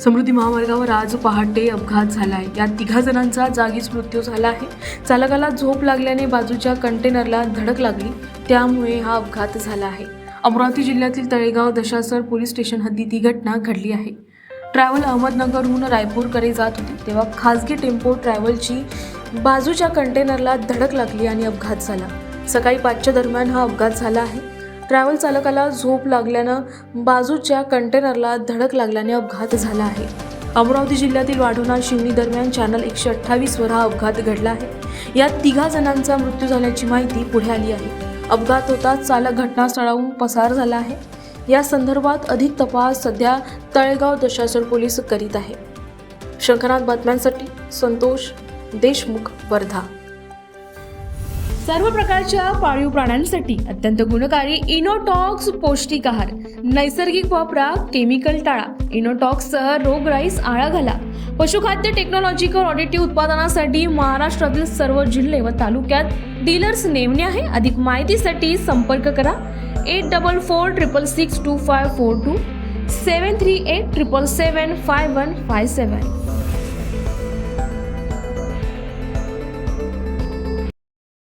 समृद्धी महामार्गावर आज पहाटे अपघात झाला आहे यात तिघा जणांचा जागीच मृत्यू झाला आहे. चालकाला झोप लागल्याने बाजूच्या कंटेनरला धडक लागली. त्यामुळे हा अपघात झाला आहे. अमरावती जिल्ह्यातील तळेगाव दशासर पोलीस स्टेशन हद्दीत ही घटना घडली आहे. ट्रॅव्हल अहमदनगरहून रायपूरकडे जात होती. तेव्हा खासगी टेम्पो ट्रॅव्हलची बाजूच्या कंटेनरला धडक लागली आणि अपघात झाला. सकाळी पाचच्या दरम्यान हा अपघात झाला आहे. ट्रॅव्हल चालकाला झोप लागल्यानं बाजूच्या कंटेनरला धडक लागल्याने अपघात झाला आहे. अमरावती जिल्ह्यातील वाढोणा शिवणी दरम्यान चॅनल एकशे अठ्ठावीसवर हा अपघात घडला आहे. यात तिघा जणांचा मृत्यू झाल्याची माहिती पुढे आली आहे. अपघात होताच चालक घटनास्थळाहून पसार झाला आहे. या संदर्भात अधिक तपास सध्या तळेगाव दशासर पोलीस करीत आहे. शंकरनाथ बातम्यांसाठी संतोष देशमुख वर्धा. सर्व प्रकारच्या पाळीव प्राण्यांसाठी अत्यंत गुणकारी इनोटॉक्स पौष्टिक आहार नैसर्गिक वापरा केमिकल टाळा इनोटॉक्ससह रोगराईस आळा घाला. पशुखाद्य टेक्नॉलॉजिकल ऑडिटिव्ह उत्पादनासाठी महाराष्ट्रातील सर्व जिल्हे व तालुक्यात डीलर्स नेमणे आहे. अधिक माहितीसाठी संपर्क करा. Eight double four triple six two five four two seven three eight triple seven five one five seven